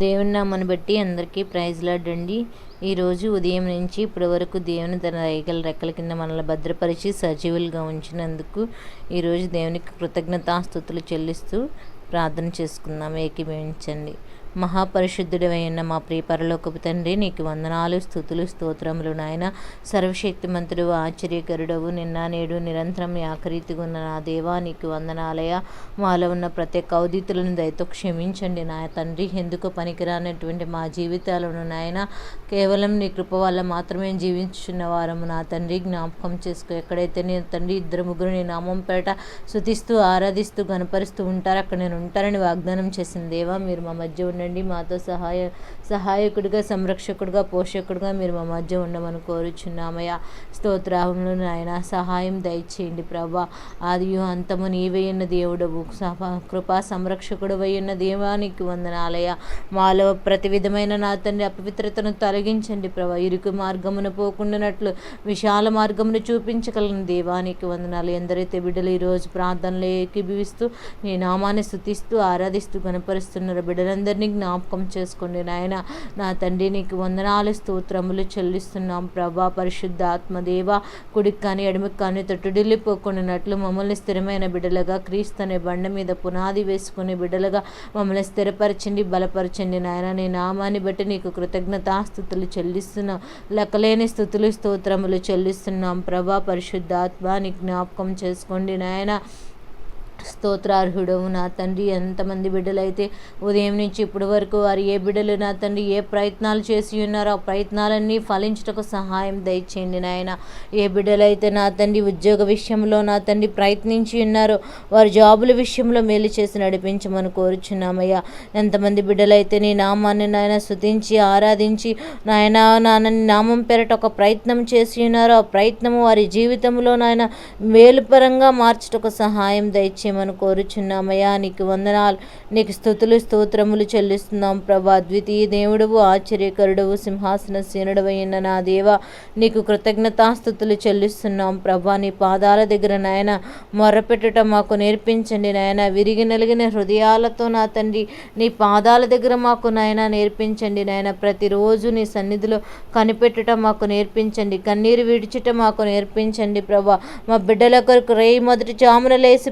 దేవుని నామను బట్టి అందరికీ ప్రైజ్ లాడండి ఈరోజు ఉదయం నుంచి ఇప్పటి వరకు దేవుని తన రైగల రెక్కల కింద మనల్ని భద్రపరిచి సజీవులుగా ఉంచినందుకు ఈరోజు దేవునికి కృతజ్ఞతాస్థుతులు చెల్లిస్తూ ప్రార్థన చేసుకుందాం. ఏకీభవించండి. మహాపరిశుద్ధుడైన మా ప్రియ పరలోకపు తండ్రి నీకు వందనాలు స్థుతులు స్తోత్రములు నాయన. సర్వశక్తిమంతుడు ఆశ్చర్యకరుడవు. నిన్న నేడు నిరంతరం ఆఖరీతిగా ఉన్న నా దేవా నీకు వందనాలయ మాలో ఉన్న ప్రతి కౌదితులను దయతో క్షమించండి నా తండ్రి. ఎందుకు పనికిరానటువంటి మా జీవితాలను నాయన కేవలం నీ కృప వల్ల మాత్రమే జీవించున్న వారము నా తండ్రి. జ్ఞాపకం చేసుకో ఎక్కడైతే నేను తండ్రి ఇద్దరు ముగ్గురు నీ నామం పేట శుతిస్తూ ఆరాధిస్తూ గనపరుస్తూ ఉంటారు అక్కడ నేను ఉంటారని వాగ్దానం చేసిన దేవా మీరు మా మధ్య ఉన్న ఉండండి. మాతో సహాయ సహాయకుడిగా సంరక్షకుడిగా పోషకుడిగా మీరు మా మధ్య ఉండమని కోరుచున్నామయ్యా. స్తోత్రాహంలో నాయన. సహాయం దయచేయండి ప్రభా. ఆదియు అంతము నీవేయున్న ఉన్న దేవుడవు. కృపా సంరక్షకుడు ఉన్న దేవానికి వందనాలయ మాలో ప్రతి విధమైన నా తండ్రి అపవిత్రతను తొలగించండి ప్రభా. ఇరుకు మార్గమును పోకుండానట్లు విశాల మార్గమును చూపించగలను దేవానికి వందనాలు. ఎందరైతే బిడ్డలు ఈరోజు ప్రార్థనలు ఏకీభవిస్తూ నీ నామాన్ని స్థుతిస్తూ ఆరాధిస్తూ కనపరుస్తున్నారు బిడ్డలందరినీ జ్ఞాపకం చేసుకోండి. నాయన నా తండ్రి నీకు వందనాలు స్తోత్రములు చెల్లిస్తున్నాం ప్రభా. పరిశుద్ధ ఆత్మదేవ కుడికి కానీ ఎడమికి కానీ తొట్టుడిల్లిపోకుండానట్లు మమ్మల్ని స్థిరమైన బిడ్డలుగా క్రీస్తు అనే బండ మీద పునాది వేసుకునే బిడ్డలుగా మమ్మల్ని స్థిరపరచండి బలపరచండి. నాయన నీ నామాన్ని బట్టి నీకు కృతజ్ఞతాస్థుతులు చెల్లిస్తున్నాం. లెక్కలేని స్థుతులు స్తోత్రములు చెల్లిస్తున్నాం ప్రభా. పరిశుద్ధాత్మ నీ జ్ఞాపకం చేసుకోండి. నాయన స్తోత్రార్హుడవు నా తండ్రి. ఎంతమంది బిడ్డలైతే ఉదయం నుంచి ఇప్పటి వరకు వారు ఏ బిడ్డలు నా తండ్రి ఏ ప్రయత్నాలు చేసి ఉన్నారో ఆ ప్రయత్నాలన్నీ ఫలించటకు సహాయం దయచేయండి నాయన. ఏ బిడ్డలైతే నా తండ్రి ఉద్యోగ విషయంలో నా తండ్రి ప్రయత్నించి ఉన్నారో వారి జాబుల విషయంలో మేలు చేసి నడిపించమని కోరుచున్నామయ్యా. ఎంతమంది బిడ్డలైతే నీ నామాన్ని నాయన శుతించి ఆరాధించి నాయన నాన్న నామం పేరట ఒక ప్రయత్నం చేసి ఉన్నారో ఆ ప్రయత్నము వారి జీవితంలో నాయన మేలుపరంగా మార్చటకు సహాయం దయచేయమని కోరుచున్నామయ్యా నీకు వందనాలు. నీకు స్థుతులు స్తోత్రములు చెల్లిస్తున్నాం ప్రభా. ద్వితీయ దేవుడవు ఆశ్చర్యకరుడవు సింహాసన సీనుడవైన నా దేవ నీకు కృతజ్ఞతాస్థుతులు చెల్లిస్తున్నాం ప్రభా. నీ పాదాల దగ్గర నాయన మొరపెట్టుట మాకు నేర్పించండి నాయన. విరిగి నలిగిన హృదయాలతో నా తండ్రి నీ పాదాల దగ్గర మాకు నాయన నేర్పించండి నాయన. ప్రతిరోజు నీ సన్నిధిలో కనిపెట్టుట మాకు నేర్పించండి. కన్నీరు విడిచిట మాకు నేర్పించండి ప్రభా. మా బిడ్డల కొరకు రేయి మొదటి జామున లేసి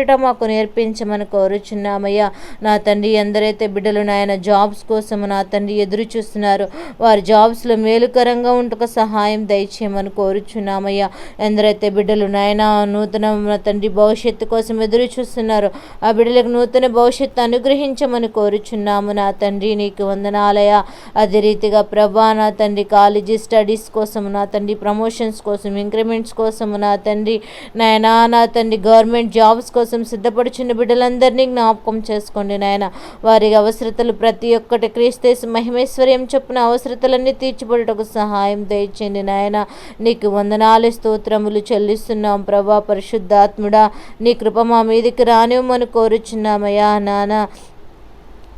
మొరపెట్టడం మాకు నేర్పించమని కోరుచున్నామయ్యా. నా తండ్రి ఎందరైతే బిడ్డలు నాయన జాబ్స్ కోసం నా తండ్రి ఎదురు చూస్తున్నారు వారి జాబ్స్లో మేలుకరంగా ఉంటుక సహాయం దయచేయమని కోరుచున్నామయ్యా. ఎందరైతే బిడ్డలు నాయన నూతన నా తండ్రి భవిష్యత్తు కోసం ఎదురు చూస్తున్నారు ఆ బిడ్డలకు నూతన భవిష్యత్తు అనుగ్రహించమని కోరుచున్నాము. నా తండ్రి నీకు వందనాలయ అదే రీతిగా ప్రభా నా తండ్రి కాలేజీ స్టడీస్ కోసం నా తండ్రి ప్రమోషన్స్ కోసం ఇంక్రిమెంట్స్ కోసం నా తండ్రి నాయనా నా తండ్రి గవర్నమెంట్ జాబ్స్ కోసం సిద్ధపడుచున్న బిడ్డలందరినీ జ్ఞాపకం చేసుకోండి నాయన. వారి అవసరతలు ప్రతి ఒక్కటి క్రీస్తేసి మహిమేశ్వర్యం చొప్పున అవసరతలన్నీ తీర్చిపడటకు సహాయం దయచేయండి నాయన. నీకు వందనాలు స్తోత్రములు చెల్లిస్తున్నాం ప్రభా పరిశుద్ధాత్ముడా. నీ కృప మా మీదికి రానివ్వమని కోరుచున్నామయ్యా నాన్న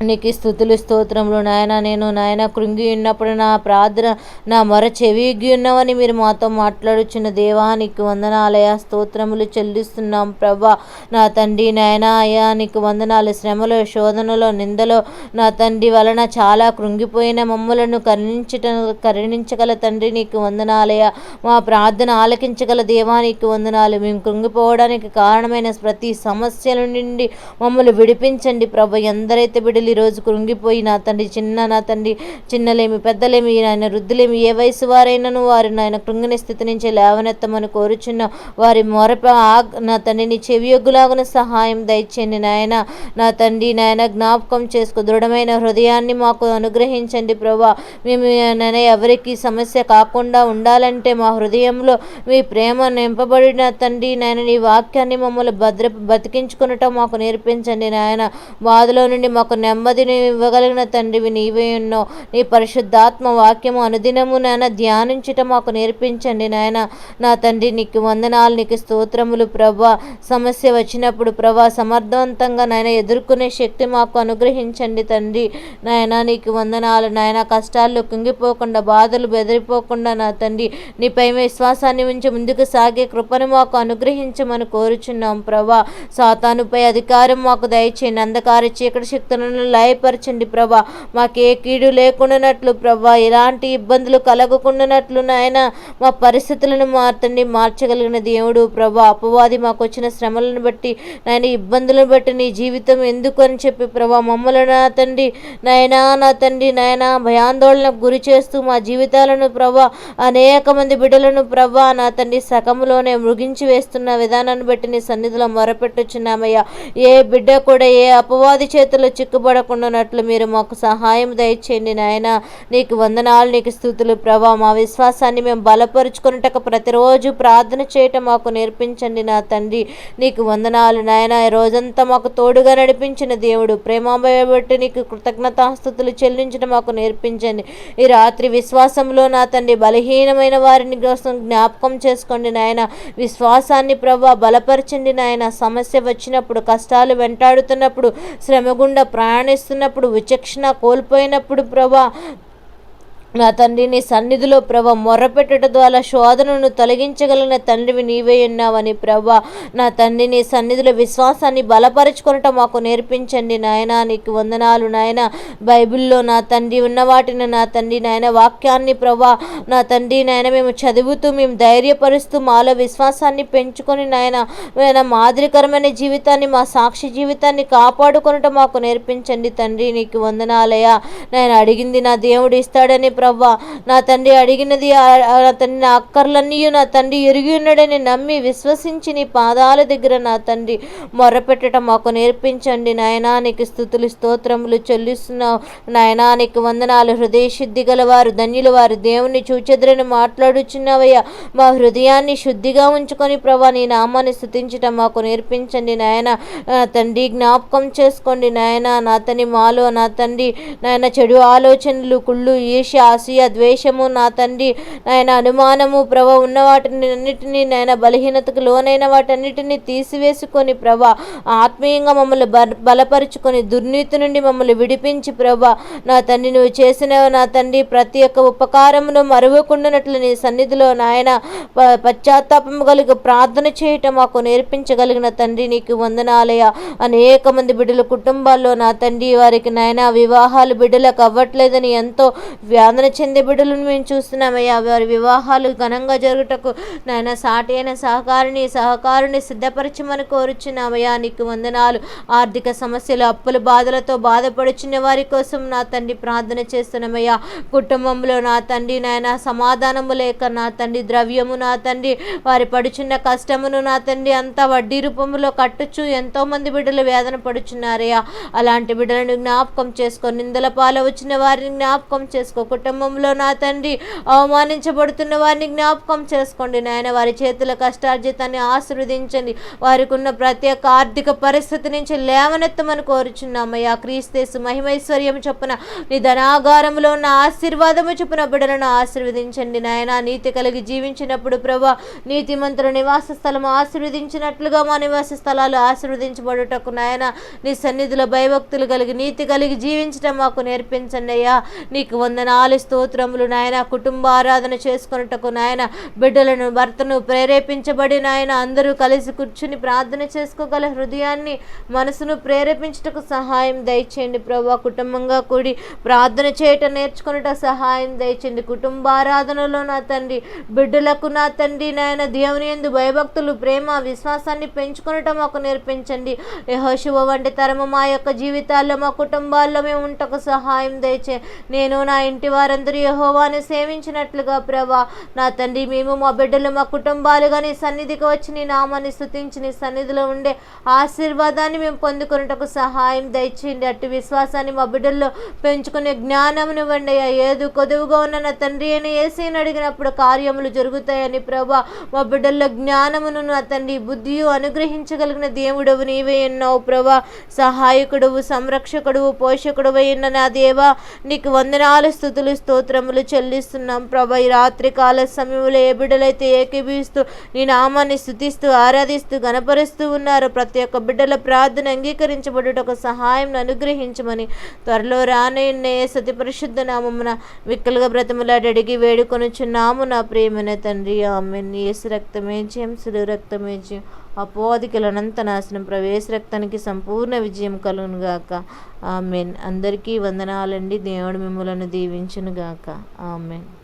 నీకు స్థుతులు స్తోత్రములు నాయన నేను నాయన కృంగి ఉన్నప్పుడు నా ప్రార్థన నా మొర చెవిగి ఉన్నవని మీరు మాతో మాట్లాడుచున్న దేవా నీకు వందనాలయ స్తోత్రములు చెల్లిస్తున్నాం ప్రభా. నా తండ్రి నాయన అయ్యా నీకు వందనాలు. శ్రమలో శోధనలో నిందలో నా తండ్రి వలన చాలా కృంగిపోయిన మమ్మలను కరుణించట కరుణించగల తండ్రి నీకు వందనాలయ మా ప్రార్థన ఆలకించగల దేవా నీకు వందనాలు. మేము కృంగిపోవడానికి కారణమైన ప్రతి సమస్యల నుండి మమ్మల్ని విడిపించండి ప్రభు. ఎందరైతే విడిలి ఈరోజు కృంగిపోయి నా తండ్రి చిన్న నా తండ్రి చిన్నలేమి పెద్దలేమి నాయన వృద్ధులేమి ఏ వయసు వారైనను వారి నాయన కృంగిన స్థితి నుంచి లేవనెత్తమని కోరుచున్న వారి మొరప నా తండ్రి నీ చెవియొగ్గులాగున సహాయం దయచేయండి నాయన. నా తండ్రి నాయన జ్ఞాపకం చేసుకో. దృఢమైన హృదయాన్ని మాకు అనుగ్రహించండి ప్రభా. మేము నాయన ఎవరికి సమస్య కాకుండా ఉండాలంటే మా హృదయంలో మీ ప్రేమ నింపబడిన తండ్రి నాయన నీ వాక్యాన్ని మమ్మల్ని భద్ర బతికించుకునటం మాకు నేర్పించండి నాయన. బాధలో నుండి మాకు నెమ్మదిని ఇవ్వగలిగిన తండ్రివి నీవే ఉన్నావు నీ పరిశుద్ధాత్మ వాక్యము అనుదినము నాయన ధ్యానించటం మాకు నేర్పించండి నాయన. నా తండ్రి నీకు వందనాలు నీకు స్తోత్రములు ప్రభా. సమస్య వచ్చినప్పుడు ప్రభా సమర్థవంతంగా నాయన ఎదుర్కొనే శక్తి మాకు అనుగ్రహించండి తండ్రి. నాయన నీకు వందనాలు నాయన కష్టాల్లో కుంగిపోకుండా బాధలు బెదిరిపోకుండా నా తండ్రి. నీపై విశ్వాసాన్ని ఉంచి ముందుకు సాగే కృపను మాకు అనుగ్రహించమని కోరుచున్నాం ప్రభా. సాతానుపై అధికారం మాకు దయచేయండి. అంధకార చీకటి శక్తులను మమ్మల్ని లయపరచండి ప్రభా. మాకే కీడు లేకుండానట్లు ప్రభా. ఎలాంటి ఇబ్బందులు కలగకుండానట్లు నాయన మా పరిస్థితులను మార్చండి మార్చగలిగిన దేవుడు ప్రభా. అపవాది మాకు వచ్చిన శ్రమలను బట్టి నాయన ఇబ్బందులను బట్టి నీ జీవితం ఎందుకు అని చెప్పి ప్రభా మమ్మల్ని నా తండ్రి నాయనా నా తండ్రి నాయన భయాందోళనకు గురి చేస్తూ మా జీవితాలను ప్రభా అనేక మంది బిడ్డలను ప్రభా నా తండ్రి సగంలోనే మృగించి వేస్తున్న విధానాన్ని బట్టి నీ సన్నిధిలో మొరపెట్టుచున్నామయ్యా. ఏ బిడ్డ కూడా ఏ అపవాది చేతిలో చిక్కుబడకుండానట్లు మీరు మాకు సహాయం దయచేయండి నాయన. నీకు వందనాలు నీకు స్థుతులు ప్రభా. మా విశ్వాసాన్ని మేము బలపరుచుకున్నటకు ప్రతిరోజు ప్రార్థన చేయటం మాకు నేర్పించండి నా తండ్రి. నీకు వందనాలు నాయన. ఈ రోజంతా మాకు తోడుగా నడిపించిన దేవుడు. ప్రేమాభయబట్టి నీకు కృతజ్ఞతాస్థుతులు చెల్లించడం మాకు నేర్పించండి. ఈ రాత్రి విశ్వాసంలో నా తండ్రి బలహీనమైన వారిని కోసం జ్ఞాపకం చేసుకోండి నాయన. విశ్వాసాన్ని ప్రభా బలపరచండి నాయన. సమస్య వచ్చినప్పుడు కష్టాలు వెంటాడుతున్నప్పుడు శ్రమ గుండా ప్రయాణిస్తున్నప్పుడు విచక్షణ కోల్పోయినప్పుడు ప్రభా నా తండ్రి నీ సన్నిధిలో ప్రభ మొర్రపెట్టడం ద్వారా శోధనను తొలగించగలిగిన తండ్రివి నీవే ఉన్నావని ప్రభ నా తండ్రి నీ సన్నిధిలో విశ్వాసాన్ని బలపరుచుకొనటం మాకు నేర్పించండి నాయన. నీకు వందనాలు నాయన. బైబిల్లో నా తండ్రి ఉన్న వాటిని నా తండ్రి నాయన వాక్యాన్ని ప్రభా నా తండ్రి నాయన మేము చదువుతూ మేము ధైర్యపరుస్తూ మాలో విశ్వాసాన్ని పెంచుకొని నాయన నాయన మాదిరికరమైన జీవితాన్ని మా సాక్షి జీవితాన్ని కాపాడుకొనటం మాకు నేర్పించండి తండ్రి. నీకు వందనాలయ నేను అడిగింది నా దేవుడు ఇస్తాడని ప్రభా నా తండ్రి అడిగినది నా తండ్రి నా అక్కర్లన్నీ నా తండ్రి ఎరిగి ఉన్నాడని నమ్మి విశ్వసించి నీ పాదాల దగ్గర నా తండ్రి మొరపెట్టడం మాకు నేర్పించండి. నాయనా నీకు స్థుతులు స్తోత్రములు చెల్లిస్తున్నావు. నాయనా నీకు వందనాలు. హృదయ శుద్ధి గలవారు ధన్యులు వారు దేవుని చూచెదరని మాట్లాడుచున్నావయ్యా. మా హృదయాన్ని శుద్ధిగా ఉంచుకొని ప్రభా నీ నామాన్ని స్థుతించటం మాకు నేర్పించండి. నాయన తండ్రి జ్ఞాపకం చేసుకోండి. నాయన నా తని మాలో నా తండ్రి నాయన చెడు ఆలోచనలు కుళ్ళు ఈర్ష్య అసూయ ద్వేషము నా తండ్రి. నాయన అనుమానము ప్రభ ఉన్న వాటిని అన్నిటినీ నాయన బలహీనతకు లోనైన వాటన్నిటిని తీసివేసుకొని ప్రభ ఆత్మీయంగా మమ్మల్ని బలపరుచుకొని దుర్నీతి నుండి మమ్మల్ని విడిపించి ప్రభ నా తండ్రి నువ్వు చేసిన నా తండ్రి ప్రతి ఒక్క ఉపకారమును మరువకుండానట్లు నీ సన్నిధిలో నాయన ప- పశ్చాత్తాపము కలిగి ప్రార్థన చేయటం మాకు నేర్పించగలిగిన తండ్రి నీకు వందనాలయ. అనేక మంది బిడ్డల కుటుంబాల్లో నా తండ్రి వారికి నాయన వివాహాలు బిడ్డలకు అవ్వట్లేదని ఎంతో వేదన చెందే బిడ్డలను మేము చూస్తున్నామయ్యా. వారి వివాహాలు ఘనంగా జరుగుటకు నాయన సాటి అయిన సహకారిని సహకారుని సిద్ధపరచమని కోరుచున్నామయ్యా. నీకు వందనాలు. ఆర్థిక సమస్యలు అప్పుల బాధలతో బాధపడుచున్న వారి కోసం నా తండ్రి ప్రార్థన చేస్తున్నామయ్యా. కుటుంబంలో నా తండ్రి నాయన సమాధానము లేక నా తండ్రి ద్రవ్యము నా తండ్రి వారి పడుచున్న కష్టమును నా తండ్రి అంతా వడ్డీ రూపంలో కట్టుచు ఎంతో మంది బిడ్డలు వేదన పడుచున్నారయ్యా. అలాంటి బిడ్డలను జ్ఞాపకం చేసుకో నిందల పాల వచ్చిన వారిని జ్ఞాపకం చేసుకో. కుటుంబంలో నా తండ్రి అవమానించబడుతున్న వారిని జ్ఞాపకం చేసుకోండి. నాయన వారి చేతుల కష్టార్జితాన్ని ఆశీర్వదించండి. వారికి ఉన్న ప్రతి ఒక్క ఆర్థిక పరిస్థితి నుంచి లేవనెత్తమని కోరుచున్నామయ్యా. క్రీస్తేసు మహిమైశ్వర్యం చొప్పున నీ ధనాగారంలో ఉన్న ఆశీర్వాదము చొప్పున బిడ్డలను ఆశీర్వదించండి. నాయన నీతి కలిగి జీవించినప్పుడు ప్రభా నీతిమంతుల నివాస స్థలం ఆశీర్వదించినట్లుగా మా నివాస స్థలాలు ఆశీర్వదించబడుటకు నాయన నీ సన్నిధిలో భయభక్తులు కలిగి నీతి కలిగి జీవించడం మాకు నేర్పించండి అయ్యా. నీకు వందనాలు స్తోత్రములు నాయన. కుటుంబ ఆరాధన చేసుకున్నటకు నాయన. బిడ్డలను భర్తను ప్రేరేపించబడి నాయన. అందరూ కలిసి కూర్చుని ప్రార్థన చేసుకోగల హృదయాన్ని మనసును ప్రేరేపించుటకు సహాయం దయచేయండి ప్రభా. కుటుంబంగా కూడి ప్రార్థన చేయటం నేర్చుకున్నట సహాయం దయచేయండి. కుటుంబ ఆరాధనలో నా తండ్రి బిడ్డలకు నా తండ్రి నాయన దేవుని ఎందు భయభక్తులు ప్రేమ విశ్వాసాన్ని పెంచుకునటం మాకు నేర్పించండి. యహోశివ వంటి తరము మా యొక్క జీవితాల్లో మా కుటుంబాల్లో మేము ఉంటకు సహాయం దయచే. నేను నా ఇంటి వారందరూ యహోవాను సేవించినట్లుగా ప్రభా నా తండ్రి మేము మా బిడ్డలు మా కుటుంబాలుగా నీ సన్నిధికి వచ్చి నీ నామాన్ని స్థుతించి నీ సన్నిధిలో ఉండే ఆశీర్వాదాన్ని మేము పొందుకున్నటకు సహాయం దయచేయండి అట్టి విశ్వాసాన్ని మా బిడ్డల్లో పెంచుకునే జ్ఞానమును ఇవ్వండి అయ్యా. ఏదు కొదువుగా ఉన్న నా తండ్రి అని ఏసీని అడిగినప్పుడు కార్యములు జరుగుతాయని ప్రభా మా బిడ్డల్లో జ్ఞానమును నా తండ్రి బుద్ధియు అనుగ్రహించగలిగిన దేవుడవు నీవే ఉన్నావు ప్రభా సహాయకుడువు సంరక్షకుడువు పోషకుడువు అయిన నా దేవా నీకు వందనాలు స్థుతులు స్తోత్రములు చెల్లిస్తున్నాం ప్రభా. ఈ రాత్రి కాల సమయంలో ఏ బిడ్డలైతే ఏకీభవిస్తూ నీ నామాన్ని స్థుతిస్తూ ఆరాధిస్తూ గణపరుస్తూ ఉన్నారు ప్రతి ఒక్క బిడ్డల ప్రార్థన అంగీకరించబడుటకు సహాయం అనుగ్రహించమని త్వరలో రానయ్య సతి పరిశుద్ధ నామమున విక్కలుగా బ్రతములాడి అడిగి వేడుకొనుచున్నాము నా ప్రేమైన తండ్రి. ఆమె యేసు రక్తమే జయం సులు రక్తమే జయం అపోధికులనంత నాశనం ప్రవేశ రక్తానికి సంపూర్ణ విజయం కలుగునుగాక. ఆమెన్. అందరికీ వందనాలండి. దేవుడు మిమ్మలను దీవించునుగాక. ఆమెన్.